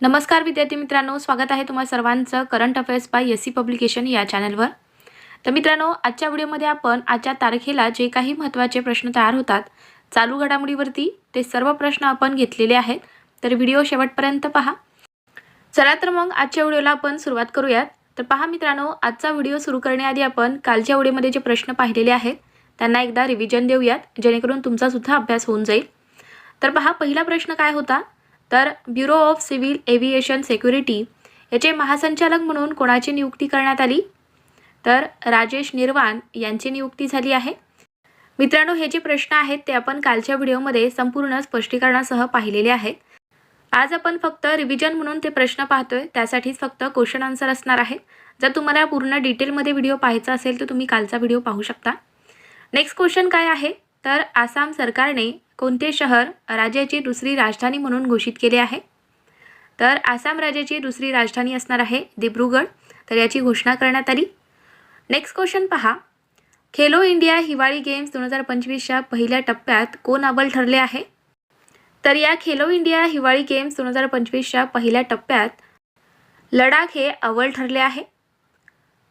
नमस्कार विद्यार्थी मित्रांनो स्वागत आहे तुम्हा सर्वांचं current affairs by S C publication या चॅनलवर तर मित्रांनो आजच्या व्हिडिओमध्ये आपण आजच्या तारखेला जे काही महत्त्वाचे प्रश्न तयार होतात चालू घडामोडीवरती ते सर्व प्रश्न आपण घेतलेले आहेत तर व्हिडिओ शेवटपर्यंत पहा. चला तर मग आजच्या व्हिडिओला आपण सुरुवात करूयात. तर पहा मित्रांनो आजचा व्हिडिओ सुरू करण्याआधी आपण कालच्या व्हिडिओमध्ये जे प्रश्न पाहिलेले आहेत त्यांना एकदा रिव्हिजन देऊयात जेणेकरून तुमचासुद्धा अभ्यास होऊन जाईल. तर पहा पहिला प्रश्न काय होता? तर bureau of civil aviation security याचे महासंचालक म्हणून कोणाची नियुक्ती करण्यात आली? तर राजेश निर्वाण यांची नियुक्ती झाली आहे. मित्रांनो हे जे प्रश्न आहेत ते आपण कालच्या व्हिडिओमध्ये संपूर्ण स्पष्टीकरणासह पाहिलेले आहेत. आज आपण फक्त रिव्हिजन म्हणून ते प्रश्न पाहतोय त्यासाठीच फक्त क्वेश्चन आन्सर असणार आहे. जर तुम्हाला पूर्ण डिटेलमध्ये व्हिडिओ पाहायचा असेल तर तुम्ही कालचा व्हिडिओ पाहू शकता. नेक्स्ट क्वेश्चन काय आहे? तर आसाम सरकारने कोणते शहर राज्याची दुसरी राजधानी म्हणून घोषित केले आहे? तर आसाम राज्याची दुसरी राजधानी असणार आहे दिब्रुगड तर याची घोषणा करण्यात आली. नेक्स्ट क्वेश्चन पहा. खेलो इंडिया हिवाळी गेम्स दोन हजार पंचवीसच्या पहिल्या टप्प्यात कोण अव्वल ठरले आहे? तर या खेलो इंडिया हिवाळी गेम्स दोन हजार पंचवीसच्या पहिल्या टप्प्यात लडाख हे अव्वल ठरले आहे.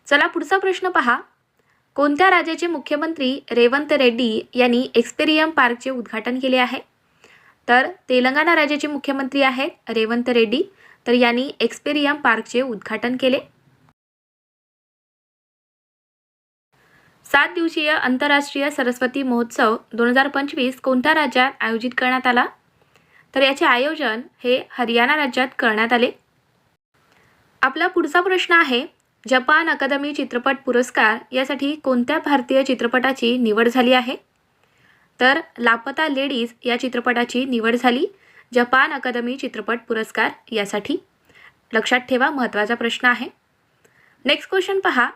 चला पुढचा प्रश्न पहा. कोणत्या राज्याचे मुख्यमंत्री रेवंत रेड्डी यांनी एक्सपेरियम पार्कचे उद्घाटन केले आहे? तर तेलंगणा राज्याचे मुख्यमंत्री आहेत रेवंत रेड्डी. तर यांनी एक्सपेरियम पार्कचे उद्घाटन केले. सात दिवसीय आंतरराष्ट्रीय सरस्वती महोत्सव दोन हजार पंचवीस कोणत्या राज्यात आयोजित करण्यात आला? तर याचे आयोजन हे हरियाणा राज्यात करण्यात आले. आपला पुढचा प्रश्न आहे जपान अकादमी चित्रपट पुरस्कार यासाठी कोणत्या भारतीय चित्रपटाची निवड झाली आहे? तर लापता लेडीज या चित्रपटाची निवड झाली. जपान अकादमी चित्रपट पुरस्कार यासाठी. लक्षात ठेवा महत्त्वाचा प्रश्न आहे. नेक्स्ट क्वेश्चन पहा.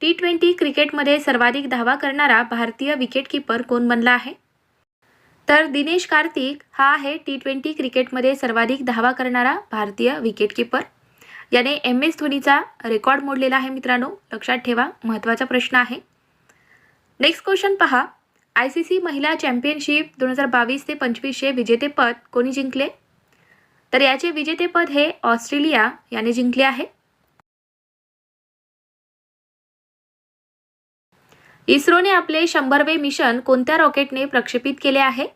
टी ट्वेंटी क्रिकेटमध्ये सर्वाधिक धावा करणारा भारतीय विकेटकीपर कोण बनला आहे? तर दिनेश कार्तिक हा आहे टी ट्वेंटी क्रिकेटमध्ये सर्वाधिक धावा करणारा भारतीय विकेटकीपर याने एम एस धोनीचा रेकॉर्ड मोडलेला आहे मित्रांनो. लक्षात ठेवा महत्त्वाचा प्रश्न आहे. नेक्स्ट क्वेश्चन पहा. आय सी सी महिला चॅम्पियनशिप दोन हजार बावीस ते पंचवीसचे विजेतेपद कोणी जिंकले? तर याचे विजेतेपद हे ऑस्ट्रेलिया याने जिंकले आहे. इस्रोने आपले शंभरवे मिशन कोणत्या रॉकेटने प्रक्षेपित केले आहे?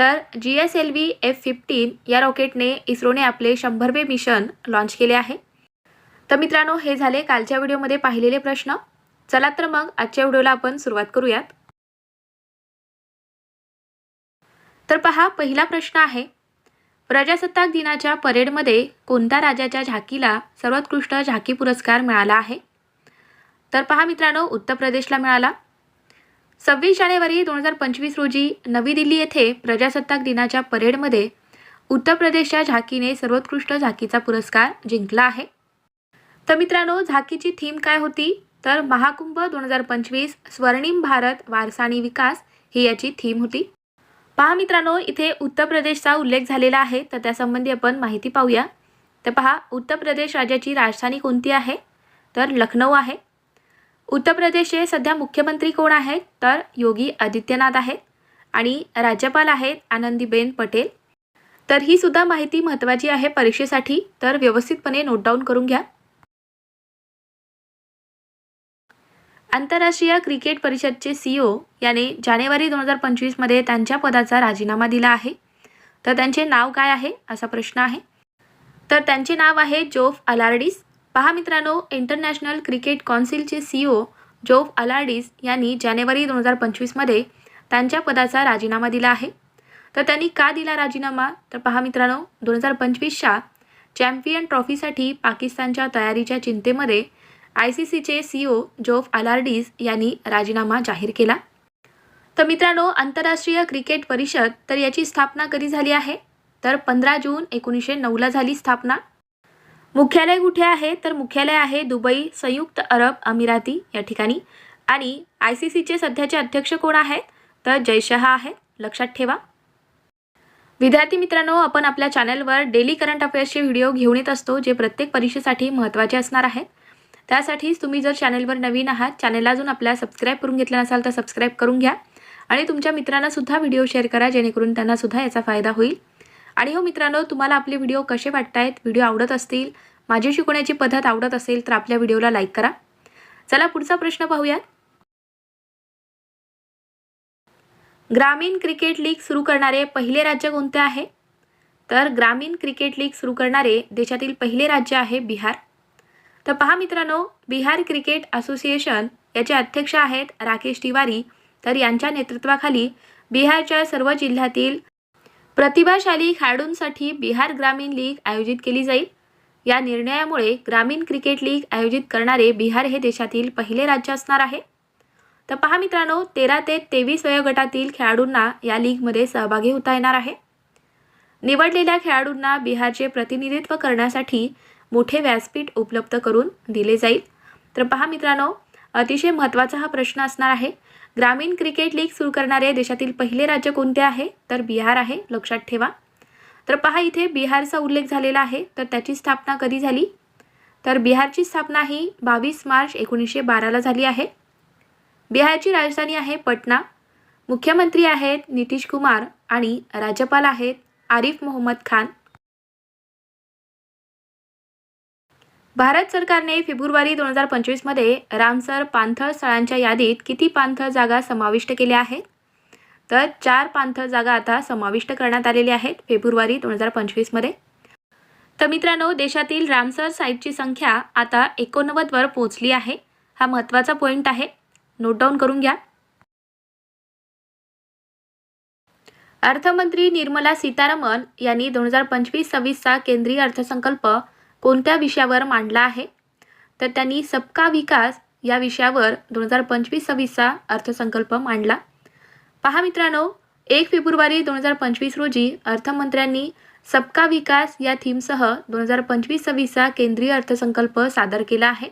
तर G S L V F fifteen या रॉकेटने इस्रोने आपले शंभरवे मिशन लॉन्च केले आहे. तर मित्रांनो हे झाले कालच्या व्हिडिओमध्ये पाहिलेले प्रश्न. चला तर मग आजच्या व्हिडिओला आपण सुरुवात करूयात. तर पहा पहिला प्रश्न आहे. प्रजासत्ताक दिनाच्या परेडमध्ये कोणत्या राजाच्या झाकीला सर्वोत्कृष्ट झाकी पुरस्कार मिळाला आहे? तर पहा मित्रांनो उत्तर प्रदेशला मिळाला. सव्वीस जानेवारी दोन हजार पंचवीस रोजी नवी दिल्ली येथे प्रजासत्ताक दिनाच्या परेडमध्ये उत्तर प्रदेशच्या झाकीने सर्वोत्कृष्ट झाकीचा पुरस्कार जिंकला आहे. तर मित्रांनो झाकीची थीम काय होती? तर महाकुंभ दोन हजार पंचवीस स्वर्णिम भारत वारसा आणि विकास ही याची थीम होती. पहा मित्रांनो इथे उत्तर प्रदेशचा उल्लेख झालेला आहे तर त्यासंबंधी आपण माहिती पाहूया. तर पहा उत्तर प्रदेश राज्याची राजधानी कोणती आहे? तर लखनौ आहे. उत्तर प्रदेशचे सध्या मुख्यमंत्री कोण आहेत? तर योगी आदित्यनाथ आहेत. आणि राज्यपाल आहेत आनंदीबेन पटेल. तर ही सुद्धा माहिती महत्त्वाची आहे परीक्षेसाठी. तर व्यवस्थितपणे नोट डाऊन करून घ्या. आंतरराष्ट्रीय क्रिकेट परिषदचे सीईओ याने जानेवारी दोन हजार पंचवीसमध्ये त्यांच्या पदाचा राजीनामा दिला आहे. तर त्यांचे नाव काय आहे? असा प्रश्न आहे. तर त्यांचे नाव आहे जोफ अलार्डिस. पहा मित्रांनो इंटरनॅशनल क्रिकेट कौन्सिलचे सीईओ जोफ अलार्डिस यांनी जानेवारी दोन हजार पंचवीसमध्ये त्यांच्या पदाचा राजीनामा दिला आहे. तर त्यांनी का दिला राजीनामा? तर पहा मित्रांनो दोन हजार पंचवीसच्या चॅम्पियन ट्रॉफीसाठी पाकिस्तानच्या तयारीच्या चिंतेमध्ये आय सी सीचे सीईओ जोफ अलार्डिस यांनी राजीनामा जाहीर केला. तर मित्रांनो आंतरराष्ट्रीय क्रिकेट परिषद तर याची स्थापना कधी झाली आहे? तर पंधरा जून एकोणीसशे नऊला झाली स्थापना. मुख्यालय कुठे आहे? तर मुख्यालय आहे दुबई संयुक्त अरब अमिराती या ठिकाणी. आणि आय सी सीचे सध्याचे अध्यक्ष कोण आहेत? तर जयशहा आहेत. लक्षात ठेवा. विद्यार्थी मित्रांनो आपण आपल्या चॅनलवर डेली करंट अफेअर्सचे व्हिडिओ घेऊन येत असतो जे प्रत्येक परीक्षेसाठी महत्त्वाचे असणार आहेत. त्यासाठीच तुम्ही जर चॅनलवर नवीन आहात चॅनलला अजून आपल्या सबस्क्राईब करून घेतलं नसाल तर सबस्क्राईब करून घ्या. आणि तुमच्या मित्रांनासुद्धा व्हिडिओ शेअर करा जेणेकरून त्यांनासुद्धा याचा फायदा होईल. आणि हो मित्रांनो तुम्हाला आपले व्हिडिओ कसे वाटत आहेत व्हिडिओ आवडत असतील माझी शिकवण्याची पद्धत आवडत असेल तर आपल्या व्हिडिओला लाईक करा. चला पुढचा प्रश्न पाहूयात. ग्रामीण क्रिकेट लीग सुरू करणारे पहिले राज्य कोणते आहे? तर ग्रामीण क्रिकेट लीग सुरू करणारे देशातील पहिले राज्य आहे बिहार. तर पहा मित्रांनो बिहार क्रिकेट असोसिएशन याचे अध्यक्ष आहेत राकेश तिवारी. तर यांच्या नेतृत्वाखाली बिहारच्या सर्व जिल्ह्यातील प्रतिभाशाली खेळाडूंसाठी बिहार ग्रामीण लीग आयोजित केली जाईल. या निर्णयामुळे ग्रामीण क्रिकेट लीग आयोजित करणारे बिहार हे देशातील पहिले राज्य असणार आहे. तर पहा मित्रांनो तेरा ते तेवीस वयोगटातील खेळाडूंना या लीगमध्ये सहभागी होता येणार आहे. निवडलेल्या खेळाडूंना बिहारचे प्रतिनिधित्व करण्यासाठी मोठे व्यासपीठ उपलब्ध करून दिले जाईल. तर पहा मित्रांनो अतिशय महत्त्वाचा हा प्रश्न असणार आहे. ग्रामीण क्रिकेट लीग सुरू करणारे देशातील पहिले राज्य कोणते आहे? तर बिहार आहे लक्षात ठेवा. तर पहा इथे बिहारचा उल्लेख झालेला आहे तर त्याची स्थापना कधी झाली? तर बिहारची स्थापना ही बावीस मार्च एकोणीसशे बाराला झाली आहे. बिहारची राजधानी आहे पटना. मुख्यमंत्री आहेत नितीश कुमार आणि राज्यपाल आहेत आरिफ मोहम्मद खान. भारत सरकारने फेब्रुवारी दोन हजार पंचवीसमध्ये रामसर पाणथळ स्थळांच्या यादीत किती पाणथळ जागा समाविष्ट केल्या आहेत? तर चार पाणथळ जागा आता समाविष्ट करण्यात आलेल्या आहेत फेब्रुवारी दोन हजार पंचवीसमध्ये तर मित्रांनो देशातील रामसर साईटची संख्या आता एकोणनव्वदवर पोहोचली आहे. हा महत्त्वाचा पॉईंट आहे. नोट डाऊन करून घ्या. अर्थमंत्री निर्मला सीतारामन यांनी दोन हजार पंचवीस सव्वीसचा केंद्रीय अर्थसंकल्प कोणत्या विषयावर मांडला आहे? तर त्यांनी सबका विकास या विषयावर दोन हजार पंचवीस सव्वीसचा अर्थसंकल्प मांडला. पहा मित्रांनो एक फेब्रुवारी दोन हजार पंचवीस रोजी अर्थमंत्र्यांनी सबका विकास या थीमसह दोन हजार पंचवीस सव्वीसचा केंद्रीय अर्थसंकल्प सादर केला आहे.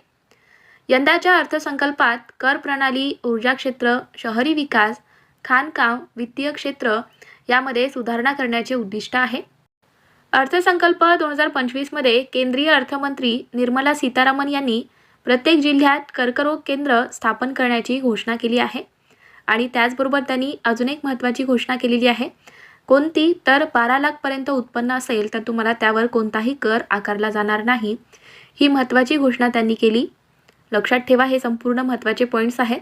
यंदाच्या अर्थसंकल्पात कर प्रणाली ऊर्जा क्षेत्र शहरी विकास खाणकाम वित्तीय क्षेत्र यामध्ये सुधारणा करण्याचे उद्दिष्ट आहे. अर्थसंकल्प दोन हजार पंचवीसमध्ये केंद्रीय अर्थमंत्री निर्मला सीतारामन यांनी प्रत्येक जिल्ह्यात कर्करोग केंद्र स्थापन करण्याची घोषणा केली आहे. आणि त्याचबरोबर त्यांनी अजून एक महत्त्वाची घोषणा केलेली आहे. कोणती तर बारा लाखपर्यंत उत्पन्न असेल तर तुम्हाला त्यावर कोणताही कर आकारला जाणार नाही. ही महत्त्वाची घोषणा त्यांनी केली. लक्षात ठेवा हे संपूर्ण महत्त्वाचे पॉईंट्स आहेत.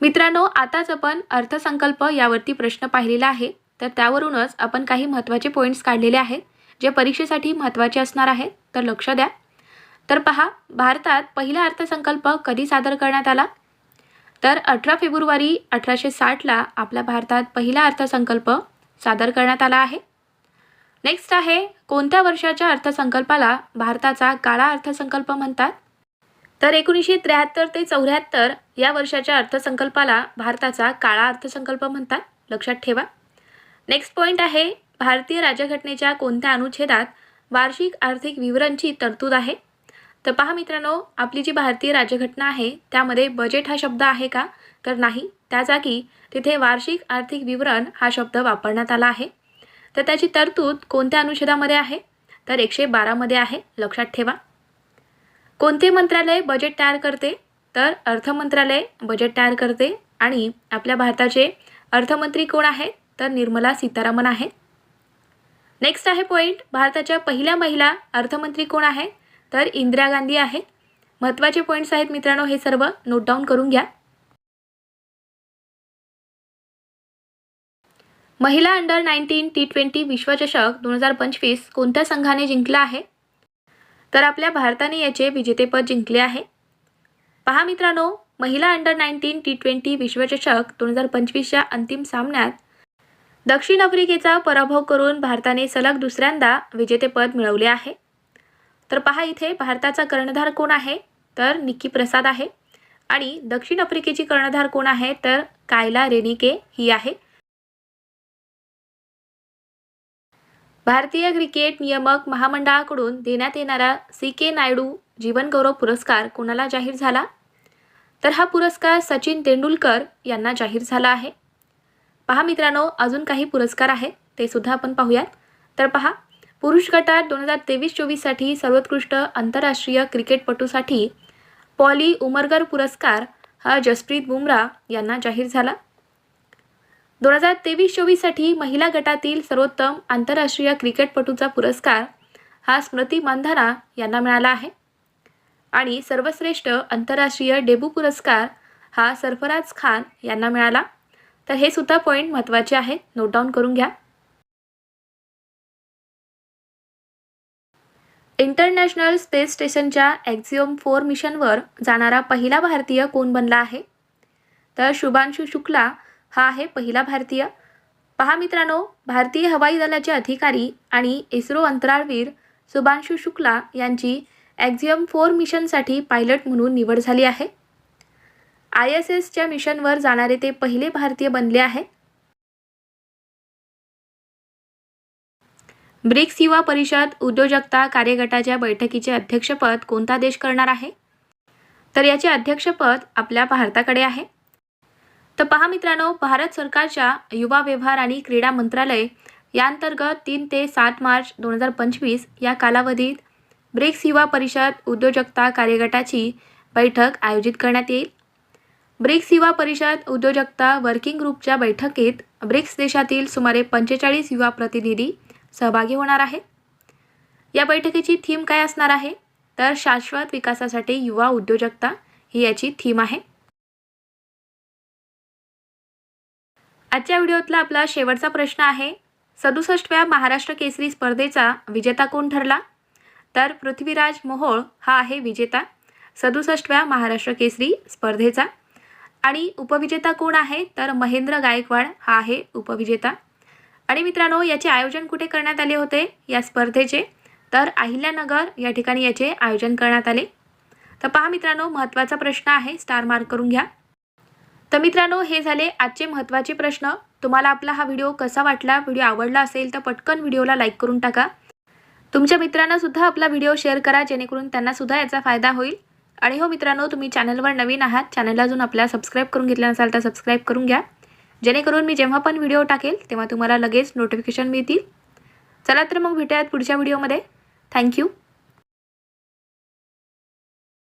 मित्रांनो आताच आपण अर्थसंकल्प यावरती प्रश्न पाहिलेला आहे. तर त्यावरूनच आपण काही महत्त्वाचे पॉईंट्स काढलेले आहेत जे परीक्षेसाठी महत्त्वाचे असणार आहेत तर लक्ष द्या. तर पहा भारतात पहिला अर्थसंकल्प कधी सादर करण्यात आला? तर अठरा फेब्रुवारी अठराशे साठला आपल्या भारतात पहिला अर्थसंकल्प सादर करण्यात आला आहे. नेक्स्ट आहे कोणत्या वर्षाच्या अर्थसंकल्पाला भारताचा काळा अर्थसंकल्प म्हणतात? तर एकोणीसशे त्र्याहत्तर ते चौऱ्याहत्तर या वर्षाच्या अर्थसंकल्पाला भारताचा काळा अर्थसंकल्प म्हणतात. लक्षात ठेवा. नेक्स्ट पॉईंट आहे भारतीय राज्यघटनेच्या कोणत्या अनुच्छेदात वार्षिक आर्थिक विवरणची तरतूद आहे? तर पहा मित्रांनो आपली जी भारतीय राज्यघटना आहे त्यामध्ये बजेट हा शब्द आहे का? तर नाही. त्या जागी तिथे वार्षिक आर्थिक विवरण हा शब्द वापरण्यात आला आहे. तर त्याची तरतूद कोणत्या अनुच्छेदामध्ये आहे? तर एकशे बारामध्ये आहे. लक्षात ठेवा. कोणते मंत्रालय बजेट तयार करते? तर अर्थ मंत्रालय बजेट तयार करते. आणि आपल्या भारताचे अर्थमंत्री कोण आहेत? तर निर्मला सीतारामन आहेत नेक्स्ट आहे पॉईंट भारताच्या पहिल्या महिला अर्थमंत्री कोण आहे? तर इंदिरा गांधी आहेत महत्त्वाचे पॉईंट्स आहेत मित्रांनो हे सर्व नोट डाऊन करून घ्या. महिला अंडर नाईन्टीन टी ट्वेंटी विश्वचषक दोन हजार पंचवीस कोणत्या संघाने जिंकला आहे? तर आपल्या भारताने याचे विजेतेपद जिंकले आहे. पहा मित्रांनो महिला अंडर नाईन्टीन टी ट्वेंटी विश्वचषक दोन हजार पंचवीसच्या अंतिम सामन्यात दक्षिण आफ्रिकेचा पराभव करून भारताने सलग दुसऱ्यांदा विजेतेपद मिळवले आहे. तर पहा इथे भारताचा कर्णधार कोण आहे? तर निक्की प्रसाद आहे. आणि दक्षिण आफ्रिकेची कर्णधार कोण आहे? तर कायला रेनिके ही आहे. भारतीय क्रिकेट नियामक महामंडळाकडून देण्यात येणारा सी के नायडू जीवनगौरव पुरस्कार कोणाला जाहीर झाला? तर हा पुरस्कार सचिन तेंडुलकर यांना जाहीर झाला आहे. पहा मित्रांनो अजून काही पुरस्कार आहेत ते सुद्धा आपण पाहूयात. तर पहा पुरुष गटात दोन हजार तेवीस चोवीससाठी सर्वोत्कृष्ट आंतरराष्ट्रीय क्रिकेटपटूसाठी पॉली उमरगर पुरस्कार हा जसप्रीत बुमरा यांना जाहीर झाला. दोन हजार तेवीस चोवीससाठी महिला गटातील सर्वोत्तम आंतरराष्ट्रीय क्रिकेटपटूचा पुरस्कार हा स्मृती मानधना यांना मिळाला आहे. आणि सर्वश्रेष्ठ आंतरराष्ट्रीय डेबू पुरस्कार हा सरफराज खान यांना मिळाला. तर हे सुद्धा पॉईंट महत्त्वाचे आहेत. नोट डाऊन करून घ्या. इंटरनॅशनल स्पेस स्टेशनच्या एक्झिओम फोर मिशनवर जाणारा पहिला भारतीय कोण बनला आहे? तर शुभांशु शुक्ला हा आहे पहिला भारतीय. पहा मित्रांनो भारतीय हवाई दलाचे अधिकारी आणि इस्रो अंतराळवीर शुभांशु शुक्ला यांची एक्झियम फोर मिशनसाठी पायलट म्हणून निवड झाली आहे. आय एस एसच्या मिशनवर जाणारे ते पहिले भारतीय बनले आहेत ब्रिक्स युवा परिषद उद्योजकता कार्यगटाच्या बैठकीचे अध्यक्षपद कोणता देश करणार आहे? तर याचे अध्यक्षपद आपल्या भारताकडे आहे. तर पहा मित्रांनो भारत सरकारच्या युवा व्यवहार आणि क्रीडा मंत्रालय याअंतर्गत तीन ते सात मार्च दोन हजार पंचवीस या कालावधीत ब्रिक्स युवा परिषद उद्योजकता कार्यगटाची बैठक आयोजित करण्यात येईल. ब्रिक्स युवा परिषद उद्योजकता वर्किंग ग्रुपच्या बैठकीत ब्रिक्स देशातील सुमारे पंचेचाळीस युवा प्रतिनिधी सहभागी होणार आहे या बैठकीची थीम काय असणार आहे? तर शाश्वत विकासासाठी युवा उद्योजकता ही याची थीम आहे. आजच्या व्हिडिओतला आपला शेवटचा प्रश्न आहे. सदुसष्टव्या महाराष्ट्र केसरी स्पर्धेचा विजेता कोण ठरला? तर पृथ्वीराज मोहोळ हा आहे विजेता. सदुसष्टव्या महाराष्ट्र केसरी स्पर्धेचा. आणि उपविजेता कोण आहे? तर महेंद्र गायकवाड. हा आहे उपविजेता. आणि मित्रांनो याचे आयोजन कुठे करण्यात आले होते? या स्पर्धेचे. तर अहिल्यानगर या ठिकाणी याचे आयोजन करण्यात आले. तर पहा मित्रांनो महत्त्वाचा प्रश्न आहे. स्टार मार्क करून घ्या. तर मित्रांनो हे झाले आजचे महत्त्वाचे प्रश्न. तुम्हाला आपला हा व्हिडिओ कसा वाटला? व्हिडिओ आवडला असेल तर पटकन व्हिडिओला लाईक करून टाका. तुमच्या मित्रांनासुद्धा आपला व्हिडिओ शेअर करा जेणेकरून त्यांनासुद्धा याचा फायदा होईल. आणि हो मित्रांनो तुम्ही चॅनलवर नवीन आहात चॅनलला अजून आपल्या सबस्क्राईब करून घेतला नसाल तर सबस्क्राईब करून घ्या. जेणेकरून मी जेव्हा पण व्हिडिओ टाकेल तेव्हा तुम्हाला लगेच नोटिफिकेशन मिळतील. चला तर मग भेटूयात पुढच्या व्हिडिओमध्ये थँक्यू